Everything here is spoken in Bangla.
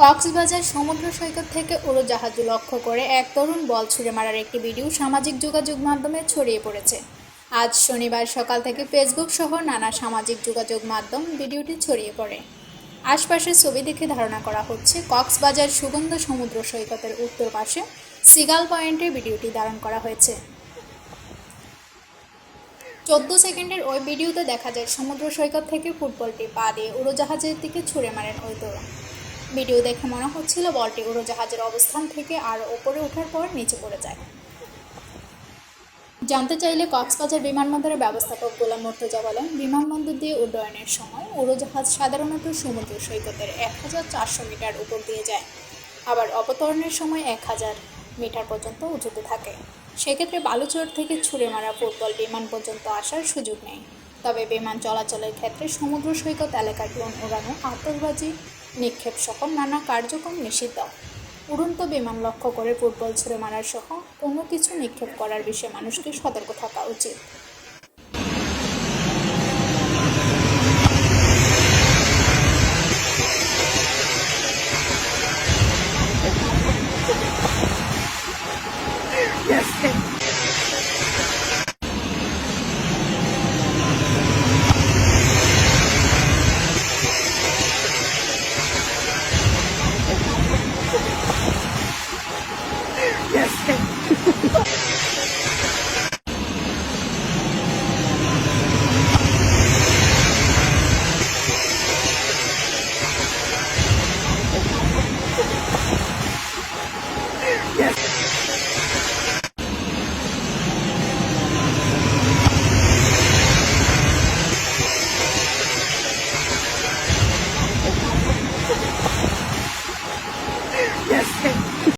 কক্সবাজার সমুদ্র সৈকত থেকে উড়োজাহাজ লক্ষ্য করে এক তরুণ বল ছুঁড়ে মারার একটি ভিডিও সামাজিক যোগাযোগ মাধ্যমে ছড়িয়ে পড়েছে। আজ শনিবার সকাল থেকে ফেসবুক সহ নানা সামাজিক যোগাযোগ মাধ্যম ভিডিওটি ছড়িয়ে পড়ে। আশপাশের ছবি দেখে ধারণা করা হচ্ছে, কক্সবাজার সুগন্ধ সমুদ্র সৈকতের উত্তর পাশে সিগাল পয়েন্টে ভিডিওটি ধারণ করা হয়েছে। চোদ্দ সেকেন্ডের ওই ভিডিওতে দেখা যায়, সমুদ্র সৈকত থেকে ফুটবলটি পা দিয়ে উড়োজাহাজের দিকে ছুঁড়ে মারেন ওই তরুণ। ভিডিও দেখে মনে হচ্ছিল বলটি উড়োজাহাজের অবস্থান থেকে আরও ওপরে ওঠার পর নিচে পড়ে যায়। জানতে চাইলে কক্সবাজার বিমানবন্দরের ব্যবস্থাপক গোলাম মুর্তজা বলেন, বিমানবন্দর দিয়ে উড্ডয়নের সময় উড়োজাহাজ সাধারণত সমুদ্র সৈকতের এক হাজার চারশো মিটার উপর দিয়ে যায়। আবার অবতরণের সময় এক হাজার মিটার পর্যন্ত উঁচুতে থাকে। সেক্ষেত্রে বালুচর থেকে ছুঁড়ে মারা ফুটবল বিমান পর্যন্ত আসার সুযোগ নেই। তবে বিমান চলাচলের ক্ষেত্রে সমুদ্র সৈকত এলাকায় ড্রোন উড়ানো নিক্ষেপ সহ নানা কার্যক্রম নিষিদ্ধ উড়ন্ত বিমান লক্ষ্য করে ফুটবল ছুঁড়ে মারার সহ কোনো কিছু নিক্ষেপ করার বিষয়ে মানুষকে সতর্ক থাকা উচিত Yes.